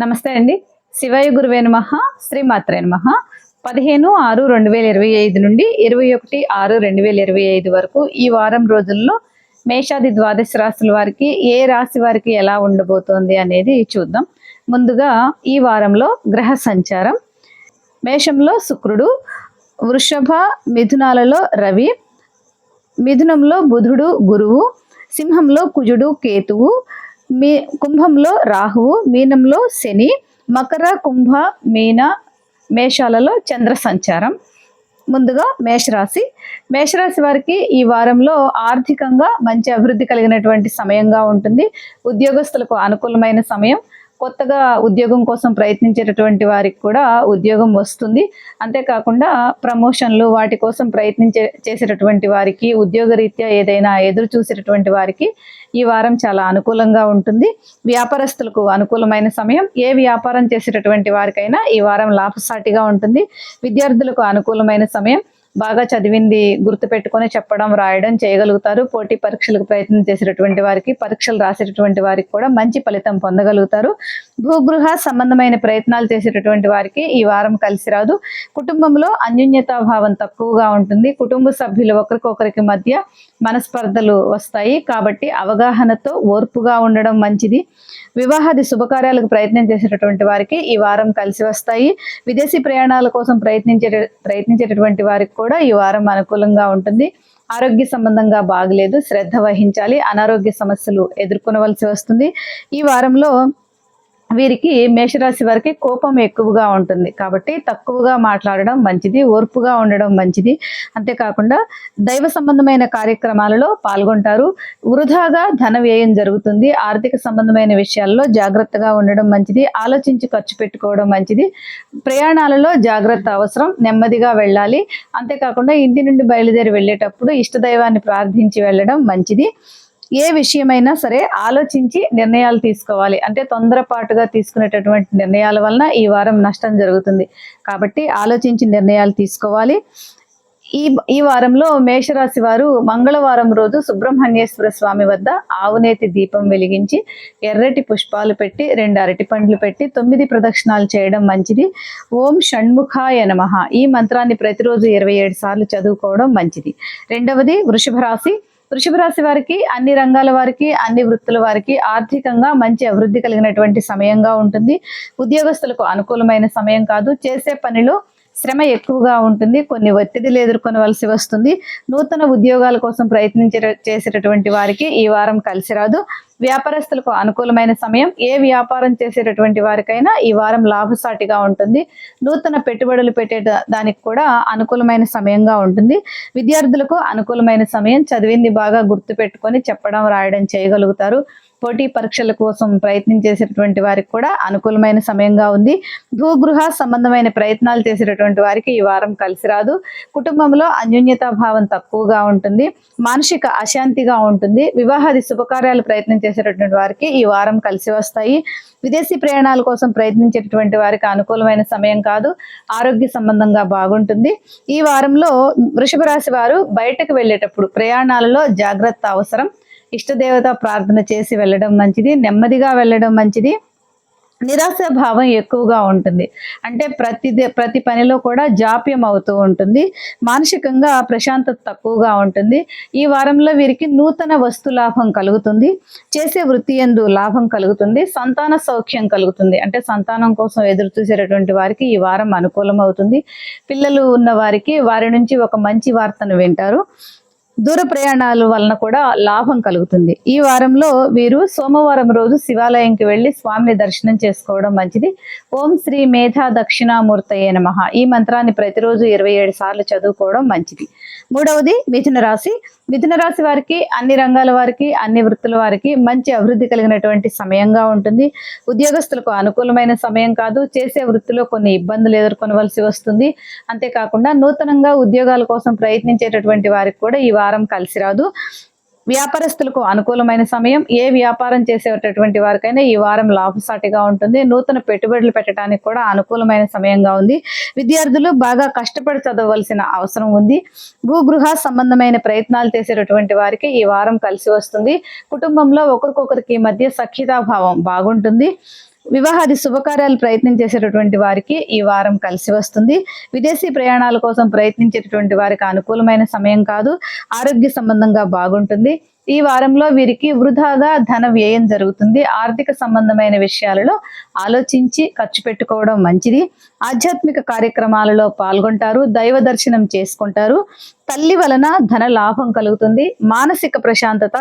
నమస్తే అండి. శివాయ గురువే నమః శ్రీమాత్రే నమః. పదిహేను ఆరు రెండు వేల ఇరవై ఐదు నుండి ఇరవై ఒకటి ఆరు రెండు వేల ఇరవై ఐదు వరకు ఈ వారం రోజుల్లో మేషాది ద్వాదశ రాశుల వారికి ఏ రాశి వారికి ఎలా ఉండబోతోంది అనేది చూద్దాం. ముందుగా ఈ వారంలో గ్రహ సంచారం. మేషంలో శుక్రుడు వృషభ మిథునాలలో రవి మిథునంలో బుధుడు గురువు సింహంలో కుజుడు కేతువు మీ కుంభంలో రాహువు మీనంలో శని మకర కుంభ మీన మేషాలలో చంద్ర సంచారం. ముందుగా మేషరాశి. మేషరాశి వారికి ఈ వారంలో ఆర్థికంగా మంచి అభివృద్ధి కలిగినటువంటి సమయంగా ఉంటుంది. ఉద్యోగస్తులకు అనుకూలమైన సమయం. కొత్తగా ఉద్యోగం కోసం ప్రయత్నించేటటువంటి వారికి కూడా ఉద్యోగం వస్తుంది. అంతేకాకుండా ప్రమోషన్లు వాటి కోసం ప్రయత్నించే చేసేటటువంటి వారికి ఉద్యోగరీత్యా ఏదైనా ఎదురు చూసేటటువంటి వారికి ఈ వారం చాలా అనుకూలంగా ఉంటుంది. వ్యాపారస్తులకు అనుకూలమైన సమయం ఏ వ్యాపారం చేసేటటువంటి వారికైనా ఈ వారం లాభసాటిగా ఉంటుంది. విద్యార్థులకు అనుకూలమైన సమయం బాగా చదివింది గుర్తుపెట్టుకొని చెప్పడం రాయడం చేయగలుగుతారు. పోటీ పరీక్షలకు ప్రయత్నం చేసేటటువంటి వారికి పరీక్షలు రాసేటటువంటి వారికి కూడా మంచి ఫలితం పొందగలుగుతారు. భూగృహ సంబంధమైన ప్రయత్నాలు చేసేటటువంటి వారికి ఈ వారం కలిసి రాదు. కుటుంబంలో అన్యోన్యతాభావం తక్కువగా ఉంటుంది. కుటుంబ సభ్యులు ఒకరికొకరికి మధ్య మనస్పర్ధలు వస్తాయి. కాబట్టి అవగాహనతో ఓర్పుగా ఉండడం మంచిది. వివాహాది శుభకార్యాలకు ప్రయత్నం చేసేటటువంటి వారికి ఈ వారం కలిసి వస్తాయి. విదేశీ ప్రయాణాల కోసం ప్రయత్నించే ప్రయత్నించేటటువంటి వారికి కూడా ఈ వారం అనుకూలంగా ఉంటుంది. ఆరోగ్య సంబంధంగా బాగలేదు శ్రద్ధ వహించాలి అనారోగ్య సమస్యలు ఎదుర్కొనవలసి వస్తుంది. ఈ వారంలో వీరికి మేషరాశి వారికి కోపం ఎక్కువగా ఉంటుంది. కాబట్టి తక్కువగా మాట్లాడడం మంచిది ఓర్పుగా ఉండడం మంచిది. అంతేకాకుండా దైవ సంబంధమైన కార్యక్రమాలలో పాల్గొంటారు. వృధాగా ధన వ్యయం జరుగుతుంది. ఆర్థిక సంబంధమైన విషయాల్లో జాగ్రత్తగా ఉండడం మంచిది. ఆలోచించి ఖర్చు పెట్టుకోవడం మంచిది. ప్రయాణాలలో జాగ్రత్త అవసరం. నెమ్మదిగా వెళ్ళాలి. అంతేకాకుండా ఇంటి నుండి బయలుదేరి వెళ్ళేటప్పుడు ఇష్టదైవాన్ని ప్రార్థించి వెళ్ళడం మంచిది. ఏ విషయమైనా సరే ఆలోచించి నిర్ణయాలు తీసుకోవాలి. అంటే తొందరపాటుగా తీసుకునేటటువంటి నిర్ణయాల వలన ఈ వారం నష్టం జరుగుతుంది. కాబట్టి ఆలోచించి నిర్ణయాలు తీసుకోవాలి. ఈ ఈ వారంలో మేషరాశి వారు మంగళవారం రోజు సుబ్రహ్మణ్యేశ్వర స్వామి వద్ద ఆవునేతి దీపం వెలిగించి ఎర్రటి పుష్పాలు పెట్టి రెండు అరటి పండ్లు పెట్టి తొమ్మిది ప్రదక్షిణాలు చేయడం మంచిది. ఓం షణ్ముఖాయ నమః. ఈ మంత్రాన్ని ప్రతిరోజు ఇరవై ఏడు సార్లు చదువుకోవడం మంచిది. రెండవది వృషభ రాశి. వృషభ రాశి వారికి అన్ని రంగాల వారికి అన్ని వృత్తుల వారికి ఆర్థికంగా మంచి అభివృద్ధి కలిగినటువంటి సమయంగా ఉంటుంది. ఉద్యోగస్తులకు అనుకూలమైన సమయం కాదు. చేసే పనిలో శ్రమ ఎక్కువగా ఉంటుంది కొన్ని ఒత్తిడిలు ఎదుర్కొనవలసి వస్తుంది. నూతన ఉద్యోగాల కోసం ప్రయత్నించే చేసేటటువంటి వారికి ఈ వారం కలిసి రాదు. వ్యాపారస్తులకు అనుకూలమైన సమయం ఏ వ్యాపారం చేసేటటువంటి వారికైనా ఈ వారం లాభసాటిగా ఉంటుంది. నూతన పెట్టుబడులు పెట్టే దానికి కూడా అనుకూలమైన సమయంగా ఉంటుంది. విద్యార్థులకు అనుకూలమైన సమయం చదివింది బాగా గుర్తు పెట్టుకొని చెప్పడం రాయడం చేయగలుగుతారు. పోటీ పరీక్షల కోసం ప్రయత్నం చేసేటటువంటి వారికి కూడా అనుకూలమైన సమయంగా ఉంది. భూగృహ సంబంధమైన ప్రయత్నాలు చేసేటటువంటి వారికి ఈ వారం కలిసి రాదు. కుటుంబంలో అన్యోన్యతా భావం తక్కువగా ఉంటుంది. మానసిక అశాంతిగా ఉంటుంది. వివాహాది శుభకార్యాలు ప్రయత్నం చేసేటటువంటి వారికి ఈ వారం కలిసి వస్తాయి. విదేశీ ప్రయాణాల కోసం ప్రయత్నించేటటువంటి వారికి అనుకూలమైన సమయం కాదు. ఆరోగ్య సంబంధంగా బాగుంటుంది. ఈ వారంలో వృషభ రాశి వారు బయటకు వెళ్ళేటప్పుడు ప్రయాణాలలో జాగ్రత్త అవసరం. ఇష్టదేవత ప్రార్థన చేసి వెళ్ళడం మంచిది నెమ్మదిగా వెళ్ళడం మంచిది. నిరాశ భావం ఎక్కువగా ఉంటుంది. అంటే ప్రతి దే- ప్రతి పనిలో కూడా జాప్యం అవుతూ ఉంటుంది. మానసికంగా ప్రశాంతత తక్కువగా ఉంటుంది. ఈ వారంలో వీరికి నూతన వస్తు లాభం కలుగుతుంది. చేసే వృత్తి ఎందు లాభం కలుగుతుంది. సంతాన సౌఖ్యం కలుగుతుంది. అంటే సంతానం కోసం ఎదురు చూసేటటువంటి వారికి ఈ వారం అనుకూలం అవుతుంది పిల్లలు ఉన్న వారికి వారి నుంచి ఒక మంచి వార్తను వింటారు. దూర ప్రయాణాల వలన కూడా లాభం కలుగుతుంది. ఈ వారంలో వీరు సోమవారం రోజు శివాలయంకి వెళ్ళి స్వామిని దర్శనం చేసుకోవడం మంచిది. ఓం శ్రీ మేధా దక్షిణామూర్తయ్య నమ. ఈ మంత్రాన్ని ప్రతిరోజు ఇరవై ఏడు సార్లు చదువుకోవడం మంచిది. మూడవది మిథున రాశి. మిథున రాశి వారికి అన్ని రంగాల వారికి అన్ని వృత్తుల వారికి మంచి అభివృద్ధి కలిగినటువంటి సమయంగా ఉంటుంది. ఉద్యోగస్తులకు అనుకూలమైన సమయం కాదు. చేసే వృత్తిలో కొన్ని ఇబ్బందులు ఎదుర్కొనవలసి వస్తుంది. అంతేకాకుండా నూతనంగా ఉద్యోగాల కోసం ప్రయత్నించేటటువంటి వారికి కూడా ఈ వారం కలిసి రాదు. వ్యాపారస్తులకు అనుకూలమైన సమయం ఏ వ్యాపారం చేసేటటువంటి వారికైనా ఈ వారం లాభసాటిగా ఉంటుంది. నూతన పెట్టుబడులు పెట్టడానికి కూడా అనుకూలమైన సమయంగా ఉంది. విద్యార్థులు బాగా కష్టపడి చదవలసిన అవసరం ఉంది. భూగృహ సంబంధమైన ప్రయత్నాలు చేసేటటువంటి వారికి ఈ వారం కలిసి వస్తుంది. కుటుంబంలో ఒకరికొకరికి మధ్య సఖ్యతాభావం బాగుంటుంది. వివాహాది శుభకార్యాలు ప్రయత్నం చేసేటటువంటి వారికి ఈ వారం కలిసి వస్తుంది. విదేశీ ప్రయాణాల కోసం ప్రయత్నించేటటువంటి వారికి అనుకూలమైన సమయం కాదు. ఆరోగ్య సంబంధంగా బాగుంటుంది. ఈ వారంలో వీరికి వృధాగా ధన వ్యయం జరుగుతుంది. ఆర్థిక సంబంధమైన విషయాలలో ఆలోచించి ఖర్చు పెట్టుకోవడం మంచిది. ఆధ్యాత్మిక కార్యక్రమాలలో పాల్గొంటారు. దైవ దర్శనం చేసుకుంటారు. తల్లి వలన ధన లాభం కలుగుతుంది. మానసిక ప్రశాంతత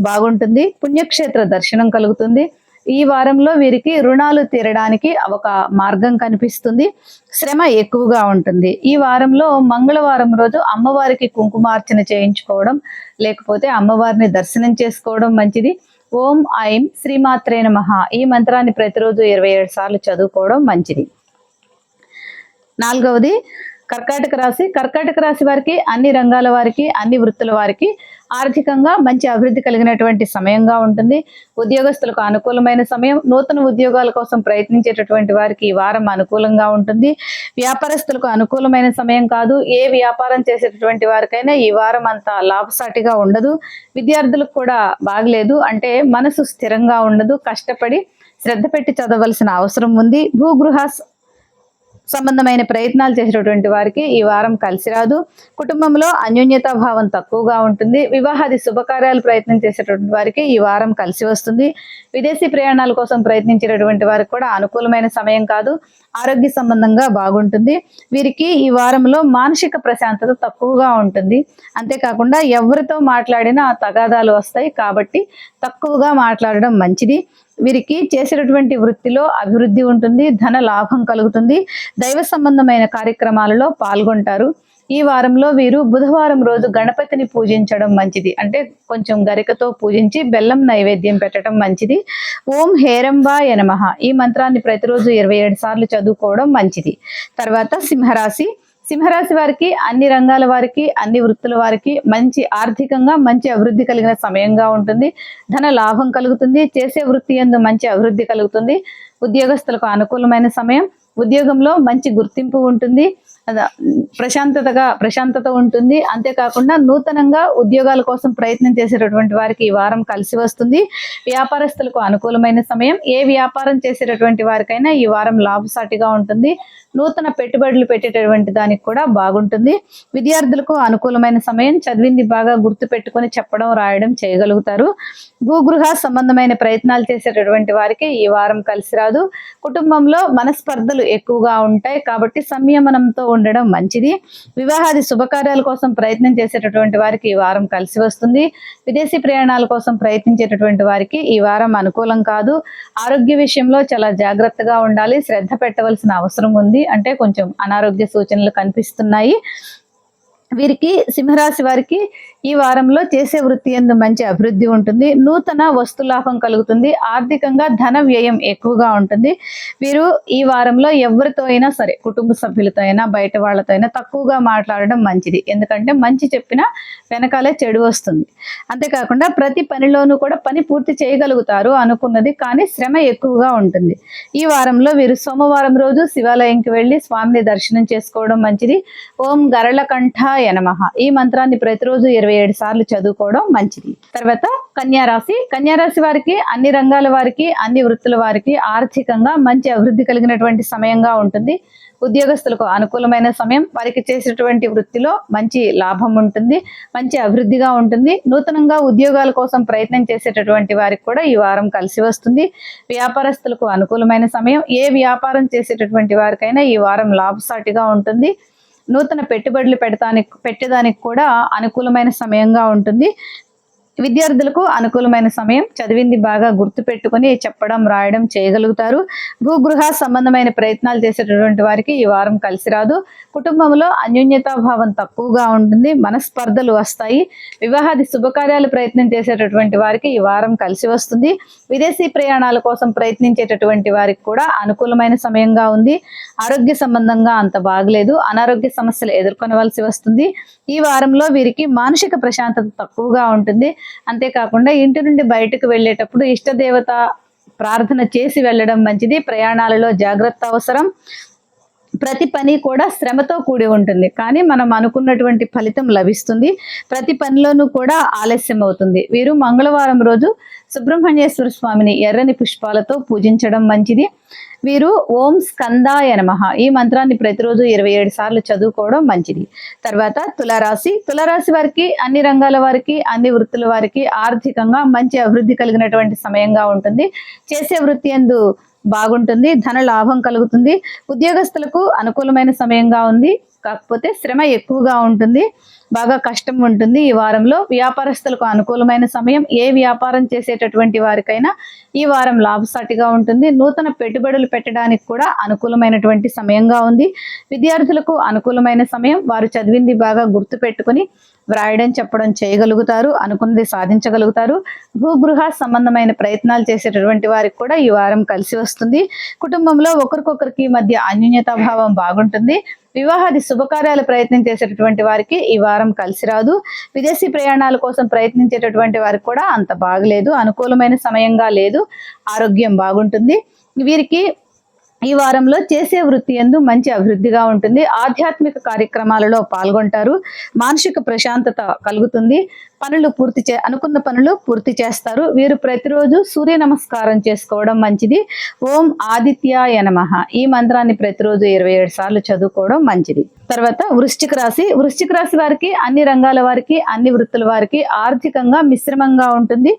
బాగుంటుంది. పుణ్యక్షేత్ర దర్శనం కలుగుతుంది. ఈ వారంలో వీరికి రుణాలు తీరడానికి ఒక మార్గం కనిపిస్తుంది. శ్రమ ఎక్కువగా ఉంటుంది. ఈ వారంలో మంగళవారం రోజు అమ్మవారికి కుంకుమార్చన చేయించుకోవడం లేకపోతే అమ్మవారిని దర్శనం చేసుకోవడం మంచిది. ఓం ఐం శ్రీమాత్రే నమః. ఈ మంత్రాన్ని ప్రతిరోజు ఇరవై ఏడు సార్లు చదువుకోవడం మంచిది. నాలుగవది కర్కాటక రాశి కర్కాటక రాశి వారికి అన్ని రంగాల వారికి అన్ని వృత్తుల వారికి ఆర్థికంగా మంచి అభివృద్ధి కలిగినటువంటి సమయంగా ఉంటుంది. ఉద్యోగస్తులకు అనుకూలమైన సమయం నూతన ఉద్యోగాల కోసం ప్రయత్నించేటటువంటి వారికి ఈ వారం అనుకూలంగా ఉంటుంది. వ్యాపారస్తులకు అనుకూలమైన సమయం కాదు. ఏ వ్యాపారం చేసేటటువంటి వారికైనా ఈ వారం అంత లాభసాటిగా ఉండదు. విద్యార్థులకు కూడా బాగలేదు. అంటే మనసు స్థిరంగా ఉండదు. కష్టపడి శ్రద్ధ పెట్టి చదవలసిన అవసరం ఉంది. భూగృహ సంబంధమైన ప్రయత్నాలు చేసేటటువంటి వారికి ఈ వారం కలిసి రాదు. కుటుంబంలో అన్యోన్యతా భావం తక్కువగా ఉంటుంది. వివాహాది శుభకార్యాలు ప్రయత్నం చేసేటటువంటి వారికి ఈ వారం కలిసి వస్తుంది. విదేశీ ప్రయాణాల కోసం ప్రయత్నించేటటువంటి వారికి కూడా అనుకూలమైన సమయం కాదు. ఆరోగ్య సంబంధంగా బాగుంటుంది. వీరికి ఈ వారంలో మానసిక ప్రశాంతత తక్కువగా ఉంటుంది. అంతేకాకుండా ఎవరితో మాట్లాడినా తగాదాలు వస్తాయి కాబట్టి తక్కువగా మాట్లాడడం మంచిది. వీరికి చేసేటటువంటి వృత్తిలో అభివృద్ధి ఉంటుంది ధన లాభం కలుగుతుంది. దైవ సంబంధమైన కార్యక్రమాలలో పాల్గొంటారు. ఈ వారంలో వీరు బుధవారం రోజు గణపతిని పూజించడం మంచిది. అంటే కొంచెం గరికతో పూజించి బెల్లం నైవేద్యం పెట్టడం మంచిది. ఓం హేరంబాయ నమ. ఈ మంత్రాన్ని ప్రతిరోజు ఇరవై ఏడు సార్లు చదువుకోవడం మంచిది. తర్వాత సింహరాశి. సింహరాశి వారికి అన్ని రంగాల వారికి అన్ని వృత్తుల వారికి మంచి ఆర్థికంగా మంచి అభివృద్ధి కలిగిన సమయంగా ఉంటుంది. ధన లాభం కలుగుతుంది. చేసే వృత్తి ఎందు మంచి అభివృద్ధి కలుగుతుంది. ఉద్యోగస్తులకు అనుకూలమైన సమయం. ఉద్యోగంలో మంచి గుర్తింపు ఉంటుంది. ప్రశాంతతగా ప్రశాంతత ఉంటుంది. అంతేకాకుండా నూతనంగా ఉద్యోగాల కోసం ప్రయత్నం చేసేటటువంటి వారికి ఈ వారం కలిసి వస్తుంది. వ్యాపారస్తులకు అనుకూలమైన సమయం. ఏ వ్యాపారం చేసేటటువంటి వారికైనా ఈ వారం లాభసాటిగా ఉంటుంది. నూతన పెట్టుబడులు పెట్టేటటువంటి దానికి కూడా బాగుంటుంది. విద్యార్థులకు అనుకూలమైన సమయం. చదివింది బాగా గుర్తు పెట్టుకొని చెప్పడం రాయడం చేయగలుగుతారు. భూగృహ సంబంధమైన ప్రయత్నాలు చేసేటటువంటి వారికి ఈ వారం కలిసి రాదు. కుటుంబంలో మనస్పర్ధలు ఎక్కువగా ఉంటాయి. కాబట్టి సంయమనంతో ఉండడం మంచిది. వివాహాది శుభకార్యాల కోసం ప్రయత్నం చేసేటటువంటి వారికి ఈ వారం కలిసి వస్తుంది. విదేశీ ప్రయాణాల కోసం ప్రయత్నించేటటువంటి వారికి ఈ వారం అనుకూలం కాదు. ఆరోగ్య విషయంలో చాలా జాగ్రత్తగా ఉండాలి. శ్రద్ధ పెట్టవలసిన అవసరం ఉంది. అంటే కొంచెం అనారోగ్య సూచనలు కనిపిస్తున్నాయి. వీరికి సింహరాశి వారికి ఈ వారంలో చేసే వృత్తి ఎందు మంచి అభివృద్ధి ఉంటుంది. నూతన వస్తు లాభం కలుగుతుంది. ఆర్థికంగా ధన వ్యయం ఎక్కువగా ఉంటుంది. వీరు ఈ వారంలో ఎవరితో అయినా సరే కుటుంబ సభ్యులతో అయినా బయట వాళ్ళతో అయినా తక్కువగా మాట్లాడడం మంచిది. ఎందుకంటే మంచి చెప్పినా వెనకాలే చెడు వస్తుంది. అంతేకాకుండా ప్రతి పనిలోనూ కూడా పని పూర్తి చేయగలుగుతారు అనుకున్నది కానీ శ్రమ ఎక్కువగా ఉంటుంది. ఈ వారంలో వీరు సోమవారం రోజు శివాలయంకి వెళ్ళి స్వామిని దర్శనం చేసుకోవడం మంచిది. ఓం గరళకంఠ యనమహ ఈ మంత్రాన్ని ప్రతిరోజు ఇరవై ఏడు సార్లు చదువుకోవడం మంచిది. తర్వాత కన్యారాశి. కన్యారాశి కన్యా రాశి వారికి అన్ని రంగాల వారికి అన్ని వృత్తుల వారికి ఆర్థికంగా మంచి అభివృద్ధి కలిగినటువంటి సమయంగా ఉంటుంది. ఉద్యోగస్తులకు అనుకూలమైన సమయం. వారికి చేసేటువంటి వృత్తిలో మంచి లాభం ఉంటుంది. మంచి అభివృద్ధిగా ఉంటుంది. నూతనంగా ఉద్యోగాల కోసం ప్రయత్నం చేసేటటువంటి వారికి కూడా ఈ వారం కలిసి వస్తుంది. వ్యాపారస్తులకు అనుకూలమైన సమయం. ఏ వ్యాపారం చేసేటటువంటి వారికైనా ఈ వారం లాభసాటిగా ఉంటుంది. నూతన పెట్టుబడులు పెడతానికి పెట్టేదానికి కూడా అనుకూలమైన సమయంగా ఉంటుంది. విద్యార్థులకు అనుకూలమైన సమయం చదివింది బాగా గుర్తు పెట్టుకుని చెప్పడం రాయడం చేయగలుగుతారు. భూగృహ సంబంధమైన ప్రయత్నాలు చేసేటటువంటి వారికి ఈ వారం కలిసి రాదు. కుటుంబంలో అన్యోన్యతా భావం తక్కువగా ఉంటుంది మనస్పర్ధలు వస్తాయి. వివాహాది శుభకార్యాలు ప్రయత్నం చేసేటటువంటి వారికి ఈ వారం కలిసి వస్తుంది. విదేశీ ప్రయాణాల కోసం ప్రయత్నించేటటువంటి వారికి కూడా అనుకూలమైన సమయంగా ఉంది. ఆరోగ్య సంబంధంగా అంత బాగలేదు. అనారోగ్య సమస్యలు ఎదుర్కొనవలసి వస్తుంది. ఈ వారంలో వీరికి మానసిక ప్రశాంతత తక్కువగా ఉంటుంది. అంతేకాకుండా ఇంటి నుండి బయటకు వెళ్ళేటప్పుడు ఇష్టదేవత ప్రార్థన చేసి వెళ్ళడం మంచిది. ప్రయాణాలలో జాగ్రత్త అవసరం. ప్రతి పని కూడా శ్రమతో కూడి ఉంటుంది. కానీ మనం అనుకున్నటువంటి ఫలితం లభిస్తుంది. ప్రతి పనిలోనూ కూడా ఆలస్యం అవుతుంది. వీరు మంగళవారం రోజు సుబ్రహ్మణ్యేశ్వర స్వామిని ఎర్రని పుష్పాలతో పూజించడం మంచిది. వీరు ఓం స్కందాయ నమ. ఈ మంత్రాన్ని ప్రతిరోజు ఇరవై ఏడు సార్లు చదువుకోవడం మంచిది. తర్వాత తులారాశి. తులారాశి వారికి అన్ని రంగాల వారికి అన్ని వృత్తుల వారికి ఆర్థికంగా మంచి అభివృద్ధి కలిగినటువంటి సమయంగా ఉంటుంది. చేసే వృత్తి ఎందు బాగుంటుంది ధన లాభం కలుగుతుంది. ఉద్యోగస్తులకు అనుకూలమైన సమయంగా ఉంది. కాకపోతే శ్రమ ఎక్కువగా ఉంటుంది బాగా కష్టం ఉంటుంది. ఈ వారంలో వ్యాపారస్తులకు అనుకూలమైన సమయం ఏ వ్యాపారం చేసేటటువంటి వారికైనా ఈ వారం లాభసాటిగా ఉంటుంది. నూతన పెట్టుబడులు పెట్టడానికి కూడా అనుకూలమైనటువంటి సమయంగా ఉంది. విద్యార్థులకు అనుకూలమైన సమయం వారు చదివింది బాగా గుర్తు పెట్టుకుని వ్రాయడం చెప్పడం చేయగలుగుతారు అనుకున్నది సాధించగలుగుతారు. భూగృహ సంబంధమైన ప్రయత్నాలు చేసేటటువంటి వారికి కూడా ఈ వారం కలిసి వస్తుంది. కుటుంబంలో ఒకరికొకరికి మధ్య అన్యోన్యతాభావం బాగుంటుంది. వివాహాది శుభకార్యాలు ప్రయత్నం చేసేటటువంటి వారికి ఈ వారం కలిసి రాదు. విదేశీ ప్రయాణాల కోసం ప్రయత్నించేటటువంటి వారికి కూడా అంత బాగలేదు. అనుకూలమైన సమయంగా లేదు. ఆరోగ్యం బాగుంటుంది. వీరికి ఈ వారంలో చేసే వృత్తి ఎందు మంచి అభివృద్ధిగా ఉంటుంది. ఆధ్యాత్మిక కార్యక్రమాలలో పాల్గొంటారు. మానసిక ప్రశాంతత కలుగుతుంది. పనులు పూర్తి చే అనుకున్న పనులు పూర్తి చేస్తారు. వీరు ప్రతిరోజు సూర్య నమస్కారం చేసుకోవడం మంచిది. ఓం ఆదిత్యాయ నమః. ఈ మంత్రాన్ని ప్రతిరోజు ఇరవై ఏడు సార్లు చదువుకోవడం మంచిది. తర్వాత వృశ్చిక రాశి. వృశ్చిక రాశి వారికి అన్ని రంగాల వారికి అన్ని వృత్తుల వారికి ఆర్థికంగా మిశ్రమంగా ఉంటుంది.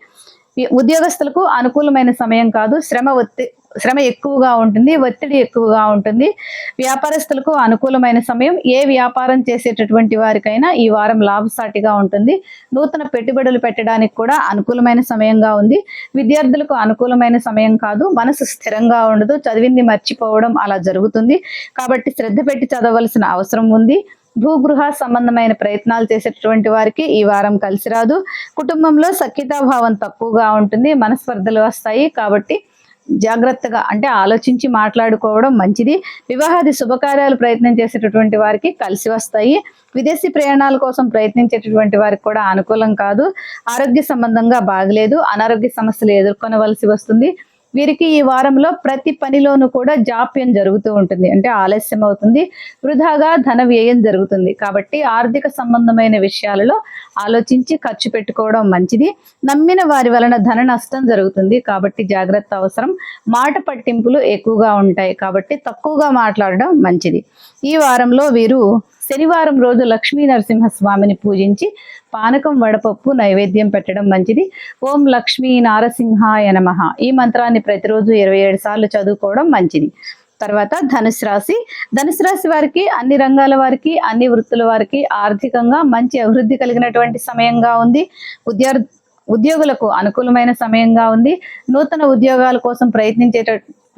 ఉద్యోగస్తులకు అనుకూలమైన సమయం కాదు. శ్రమ ఒత్తి శ్రమ ఎక్కువగా ఉంటుంది ఒత్తిడి ఎక్కువగా ఉంటుంది. వ్యాపారస్తులకు అనుకూలమైన సమయం ఏ వ్యాపారం చేసేటటువంటి వారికైనా ఈ వారం లాభసాటిగా ఉంటుంది. నూతన పెట్టుబడులు పెట్టడానికి కూడా అనుకూలమైన సమయంగా ఉంది. విద్యార్థులకు అనుకూలమైన సమయం కాదు మనసు స్థిరంగా ఉండదు చదివింది మర్చిపోవడం అలా జరుగుతుంది. కాబట్టి శ్రద్ధ పెట్టి చదవలసిన అవసరం ఉంది. భూగృహ సంబంధమైన ప్రయత్నాలు చేసేటటువంటి వారికి ఈ వారం కలిసి రాదు. కుటుంబంలో సఖ్యతాభావం తక్కువగా ఉంటుంది మనస్పర్ధలు వస్తాయి కాబట్టి జాగ్రత్తగా అంటే ఆలోచించి మాట్లాడుకోవడం మంచిది. వివాహాది శుభకార్యాలు ప్రయత్నం చేసేటటువంటి వారికి కలిసి వస్తాయి. విదేశీ ప్రయాణాల కోసం ప్రయత్నించేటటువంటి వారికి కూడా అనుకూలం కాదు. ఆరోగ్య సంబంధంగా బాగలేదు. అనారోగ్య సమస్యలు ఎదుర్కొనవలసి వస్తుంది. వీరికి ఈ వారంలో ప్రతి పనిలోనూ కూడా జాప్యం జరుగుతూ ఉంటుంది. అంటే ఆలస్యం అవుతుంది వృధాగా ధన వ్యయం జరుగుతుంది. కాబట్టి ఆర్థిక సంబంధమైన విషయాలలో ఆలోచించి ఖర్చు పెట్టుకోవడం మంచిది. నమ్మిన వారి వలన ధన నష్టం జరుగుతుంది. కాబట్టి జాగ్రత్త అవసరం. మాట పట్టింపులు ఎక్కువగా ఉంటాయి. కాబట్టి తక్కువగా మాట్లాడడం మంచిది. ఈ వారంలో వీరు శనివారం రోజు లక్ష్మీ నరసింహస్వామిని పూజించి పానకం వడపప్పు నైవేద్యం పెట్టడం మంచిది. ఓం లక్ష్మీ నారసింహాయ నమ. ఈ మంత్రాన్ని ప్రతిరోజు ఇరవై ఏడు సార్లు చదువుకోవడం మంచిది. తర్వాత ధనుసు రాశి. ధనుసు రాశి వారికి అన్ని రంగాల వారికి అన్ని వృత్తుల వారికి ఆర్థికంగా మంచి అభివృద్ధి కలిగినటువంటి సమయంగా ఉంది. ఉద్యోగ ఉద్యోగులకు అనుకూలమైన సమయంగా ఉంది. నూతన ఉద్యోగాల కోసం ప్రయత్నించేట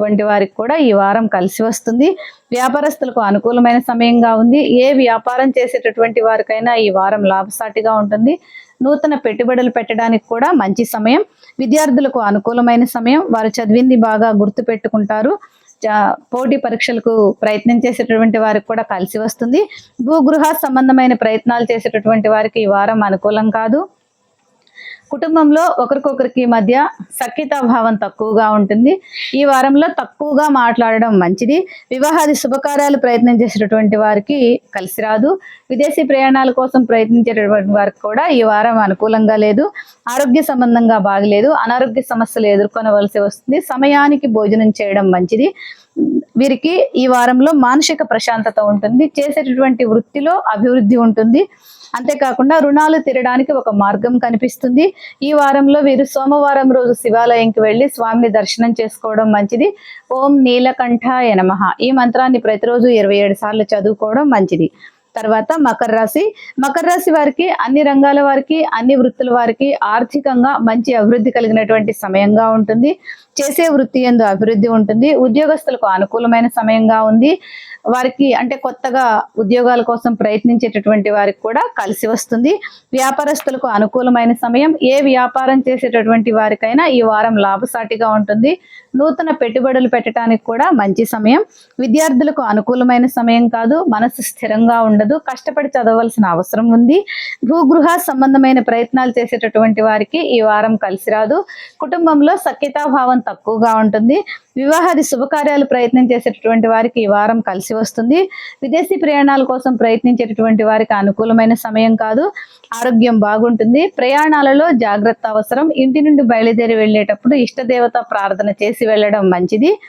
వంటి వారికి కూడా ఈ వారం కలిసి వస్తుంది. వ్యాపారస్తులకు అనుకూలమైన సమయంగా ఉంది. ఏ వ్యాపారం చేసేటటువంటి వారికైనా ఈ వారం లాభసాటిగా ఉంటుంది. నూతన పెట్టుబడులు పెట్టడానికి కూడా మంచి సమయం. విద్యార్థులకు అనుకూలమైన సమయం. వారు చదివింది బాగా గుర్తు పెట్టుకుంటారు. పోటీ పరీక్షలకు ప్రయత్నం చేసేటటువంటి వారికి కూడా కలిసి వస్తుంది. భూగృహ సంబంధమైన ప్రయత్నాలు చేసేటటువంటి వారికి ఈ వారం అనుకూలం కాదు. కుటుంబంలో ఒకరికొకరికి మధ్య సఖ్యతాభావం తక్కువగా ఉంటుంది. ఈ వారంలో తక్కువగా మాట్లాడడం మంచిది. వివాహాది శుభకార్యాలు ప్రయత్నం చేసేటటువంటి వారికి కలిసి రాదు. విదేశీ ప్రయాణాల కోసం ప్రయత్నించేటటువంటి వారికి కూడా ఈ వారం అనుకూలంగా లేదు. ఆరోగ్య సంబంధంగా బాగలేదు. అనారోగ్య సమస్యలు ఎదుర్కొనవలసి వస్తుంది. సమయానికి భోజనం చేయడం మంచిది. వీరికి ఈ వారంలో మానసిక ప్రశాంతత ఉంటుంది. చేసేటటువంటి వృత్తిలో అభివృద్ధి ఉంటుంది. అంతేకాకుండా రుణాలు తీరడానికి ఒక మార్గం కనిపిస్తుంది. ఈ వారంలో వీరు సోమవారం రోజు శివాలయంకి వెళ్ళి స్వామిని దర్శనం చేసుకోవడం మంచిది. ఓం నీలకంఠాయ నమ. ఈ మంత్రాన్ని ప్రతిరోజు ఇరవై ఏడు సార్లు చదువుకోవడం మంచిది. తర్వాత మకర రాశి. మకర రాశి వారికి అన్ని రంగాల వారికి అన్ని వృత్తుల వారికి ఆర్థికంగా మంచి అభివృద్ధి కలిగినటువంటి సమయంగా ఉంటుంది. చేసే వృత్తి ఎందు అభివృద్ధి ఉంటుంది. ఉద్యోగస్తులకు అనుకూలమైన సమయంగా ఉంది. వారికి అంటే కొత్తగా ఉద్యోగాల కోసం ప్రయత్నించేటటువంటి వారికి కూడా కలిసి వస్తుంది. వ్యాపారస్తులకు అనుకూలమైన సమయం. ఏ వ్యాపారం చేసేటటువంటి వారికైనా ఈ వారం లాభసాటిగా ఉంటుంది. నూతన పెట్టుబడులు పెట్టడానికి కూడా మంచి సమయం. విద్యార్థులకు అనుకూలమైన సమయం కాదు. మనసు స్థిరంగా ఉండదు కష్టపడి చదవలసిన అవసరం ఉంది. భూగృహ సంబంధమైన ప్రయత్నాలు చేసేటటువంటి వారికి ఈ వారం కలిసి రాదు. కుటుంబంలో సఖ్యతాభావం తక్కువగా ఉంటుంది. వివాహాది శుభకార్యాలు ప్రయత్నం చేసేటటువంటి వారికి ఈ వారం కలిసి వస్తుంది. విదేశీ ప్రయాణాల కోసం ప్రయత్నించేటటువంటి వారికి అనుకూలమైన సమయం కాదు. ఆరోగ్యం బాగుంటుంది. ప్రయాణాలలో జాగ్రత్త అవసరం. ఇంటి నుండి బయలుదేరి వెళ్ళేటప్పుడు ఇష్టదేవత ప్రార్థన చేసి వెళ్ళడం మంచిది.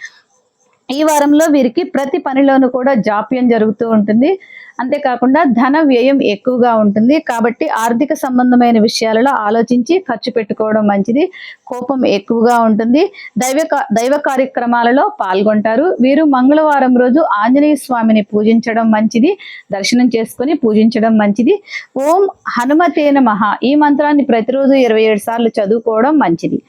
ఈ వారంలో వీరికి ప్రతి పనిలోనూ కూడా జాప్యం జరుగుతూ ఉంటుంది. అంతేకాకుండా ధన వ్యయం ఎక్కువగా ఉంటుంది. కాబట్టి ఆర్థిక సంబంధమైన విషయాలలో ఆలోచించి ఖర్చు పెట్టుకోవడం మంచిది. కోపం ఎక్కువగా ఉంటుంది. దైవ దైవ కార్యక్రమాలలో పాల్గొంటారు. వీరు మంగళవారం రోజు ఆంజనేయ స్వామిని పూజించడం మంచిది. దర్శనం చేసుకుని పూజించడం మంచిది. ఓం హనుమతే నమః. ఈ మంత్రాన్ని ప్రతిరోజు ఇరవై ఏడు సార్లు చదువుకోవడం మంచిది.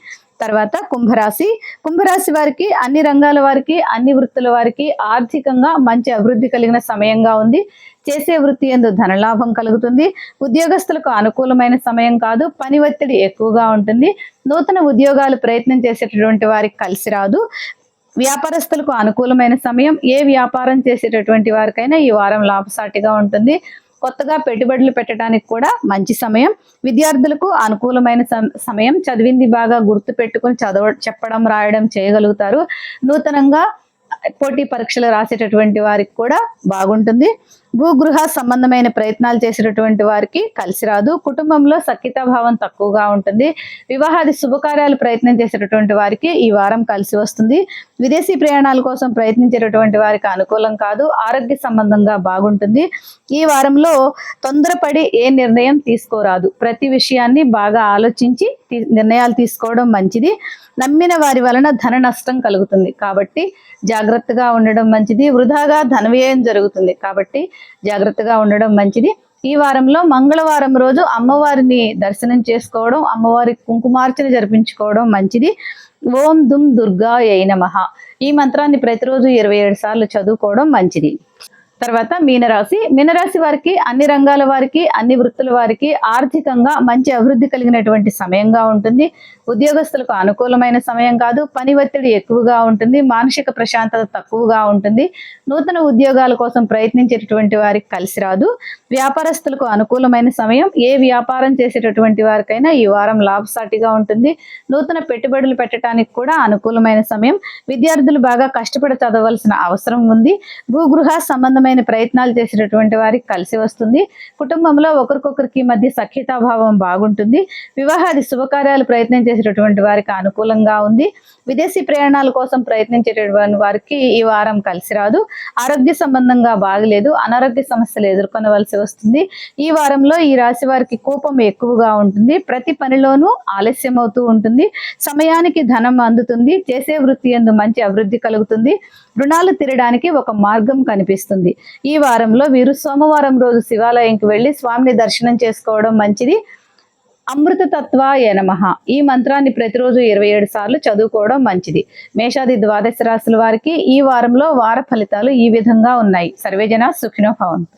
తర్వాత కుంభరాశి. కుంభరాశి వారికి అన్ని రంగాల వారికి అన్ని వృత్తుల వారికి ఆర్థికంగా మంచి అభివృద్ధి కలిగిన సమయంగా ఉంది. చేసే వృత్తి ఎందు ధనలాభం కలుగుతుంది. ఉద్యోగస్తులకు అనుకూలమైన సమయం కాదు పని ఒత్తిడి ఎక్కువగా ఉంటుంది. నూతన ఉద్యోగాలు ప్రయత్నం చేసేటటువంటి వారికి కలిసి రాదు. వ్యాపారస్తులకు అనుకూలమైన సమయం ఏ వ్యాపారం చేసేటటువంటి వారికైనా ఈ వారం లాభసాటిగా ఉంటుంది. కొత్తగా పెట్టుబడులు పెట్టడానికి కూడా మంచి సమయం. విద్యార్థులకు అనుకూలమైన సమయం. చదివింది బాగా గుర్తు పెట్టుకుని చదవ చెప్పడం రాయడం చేయగలుగుతారు. నూతనంగా పోటీ పరీక్షలు రాసేటటువంటి వారికి కూడా బాగుంటుంది. భూగృహ సంబంధమైన ప్రయత్నాలు చేసేటటువంటి వారికి కలిసి రాదు. కుటుంబంలో భావం తక్కువగా ఉంటుంది. వివాహాది శుభకార్యాలు ప్రయత్నం చేసేటటువంటి వారికి ఈ వారం కలిసి వస్తుంది. విదేశీ ప్రయాణాల కోసం ప్రయత్నించేటటువంటి వారికి అనుకూలం కాదు. ఆరోగ్య సంబంధంగా బాగుంటుంది. ఈ వారంలో తొందరపడి ఏ నిర్ణయం తీసుకోరాదు. ప్రతి విషయాన్ని బాగా ఆలోచించి నిర్ణయాలు తీసుకోవడం మంచిది. నమ్మిన వారి వలన ధన నష్టం కలుగుతుంది. కాబట్టి జాగ్రత్తగా ఉండడం మంచిది. వృధాగా ధన వ్యయం జరుగుతుంది. కాబట్టి జాగ్రత్తగా ఉండడం మంచిది. ఈ వారంలో మంగళవారం రోజు అమ్మవారిని దర్శనం చేసుకోవడం అమ్మవారి కుంకుమార్చన జరిపించుకోవడం మంచిది. ఓం దుమ్ దుర్గా ఏ నమ. ఈ మంత్రాన్ని ప్రతిరోజు ఇరవై ఏడు సార్లు చదువుకోవడం మంచిది. తర్వాత మీనరాశి. మీనరాశి వారికి అన్ని రంగాల వారికి అన్ని వృత్తుల వారికి ఆర్థికంగా మంచి అభివృద్ధి కలిగినటువంటి సమయంగా ఉంటుంది. ఉద్యోగస్తులకు అనుకూలమైన సమయం కాదు. పని ఒత్తిడి ఎక్కువగా ఉంటుంది. మానసిక ప్రశాంతత తక్కువగా ఉంటుంది. నూతన ఉద్యోగాల కోసం ప్రయత్నించేటటువంటి వారికి కలిసి రాదు. వ్యాపారస్తులకు అనుకూలమైన సమయం. ఏ వ్యాపారం చేసేటటువంటి వారికైనా ఈ వారం లాభసాటిగా ఉంటుంది. నూతన పెట్టుబడులు పెట్టడానికి కూడా అనుకూలమైన సమయం. విద్యార్థులు బాగా కష్టపడి చదవలసిన అవసరం ఉంది. భూగృహ సంబంధమైన ప్రయత్నాలు చేసినటువంటి వారికి కలిసి వస్తుంది. కుటుంబంలో ఒకరికొకరికి మధ్య సఖ్యతాభావం బాగుంటుంది. వివాహాది శుభకార్యాలు ప్రయత్నం చేసేటటువంటి వారికి అనుకూలంగా ఉంది. విదేశీ ప్రయాణాల కోసం ప్రయత్నించేటటువంటి వారికి ఈ వారం కలిసి రాదు. ఆరోగ్య సంబంధంగా బాగలేదు. అనారోగ్య సమస్యలు ఎదుర్కొనవలసి వస్తుంది. ఈ వారంలో ఈ రాశి వారికి కోపం ఎక్కువగా ఉంటుంది. ప్రతి పనిలోనూ ఆలస్యం అవుతూ ఉంటుంది. సమయానికి ధనం అందుతుంది. చేసే వృత్తి ఎందు మంచి అభివృద్ధి కలుగుతుంది. రుణాలు తీరడానికి ఒక మార్గం కనిపిస్తుంది. ఈ వారంలో వీరు సోమవారం రోజు శివాలయంకి వెళ్ళి స్వామిని దర్శనం చేసుకోవడం మంచిది. అమృత తత్వాయ ఈ మంత్రాన్ని ప్రతిరోజు ఇరవై ఏడు సార్లు చదువుకోవడం మంచిది. మేషాది ద్వాదశ రాశుల వారికి ఈ వారంలో వార ఫలితాలు ఈ విధంగా ఉన్నాయి. సర్వేజన సుఖినోభవంతు